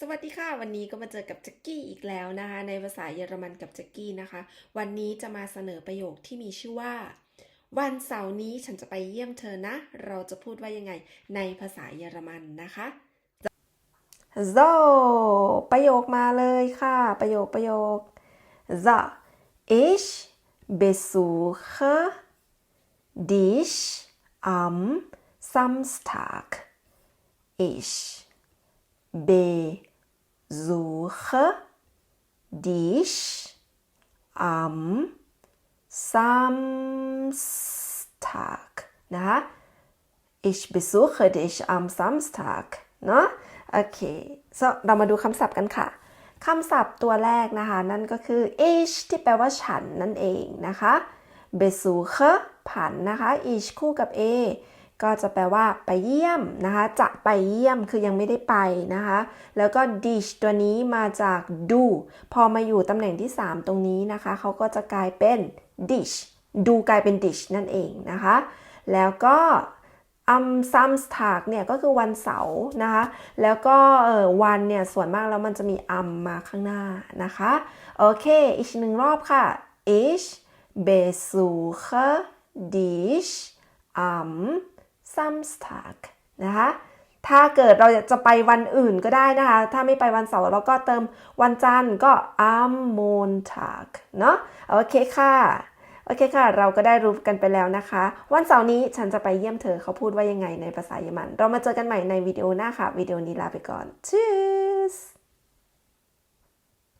สวัสดีค่ะ วันนี้ก็มาเจอกับแจ็กกี้อีกแล้วนะคะ ในภาษาเยอรมันกับแจ็กกี้นะคะ วันนี้จะมาเสนอประโยคที่มีชื่อว่า วันเสาร์นี้ฉันจะไปเยี่ยมเธอนะ เราจะพูดว่ายังไงในภาษาเยอรมันนะคะ so ประโยคมาเลยค่ะ ประโยคประโยค so ich besuche dich am Samstag ich besuche dich am Samstag นะคะ ich besuche dich am Samstag เนอะโอเค so เรามาดูคำศัพท์กันค่ะคำศัพท์ตัวแรกนะคะ นั่นก็คือ ich ที่แปลว่าฉันนั่นเองนะคะ besuche ผันนะคะ ich คู่กับ a ก็จะแปลว่าไปเยี่ยมนะคะ จะไปเยี่ยมคือยังไม่ได้ไปนะคะ แล้วก็ dish ตัวนี้มาจาก do พอมาอยู่ตำแหน่งที่ 3 ตรงนี้นะคะ เขาก็จะกลายเป็น dish do กลายเป็น dish นั่นเองนะคะ แล้วก็อัมซัมสตากเนี่ยก็คือวันเสาร์นะคะ แล้วก็เออวันเนี่ยส่วนมากแล้วมันจะมีอัมมาข้างหน้านะคะ โอเค อีกหนึ่งรอบค่ะ ich besuche dich am Samstag นะคะ ถ้าเกิดเราจะไปวันอื่นก็ได้นะคะ ถ้าไม่ไปวันเสาร์เราก็เติมวันจันทร์ก็ am Montag เนาะโอเคค่ะ โอเคค่ะ เราก็ได้รู้กันไปแล้วนะคะ วันเสาร์นี้ฉันจะไปเยี่ยมเธอเขาพูดว่ายังไงในภาษาเยอรมัน เรามาเจอกันใหม่ในวิดีโอหน้าค่ะ วิดีโอนี้ลาไปก่อน Tschüss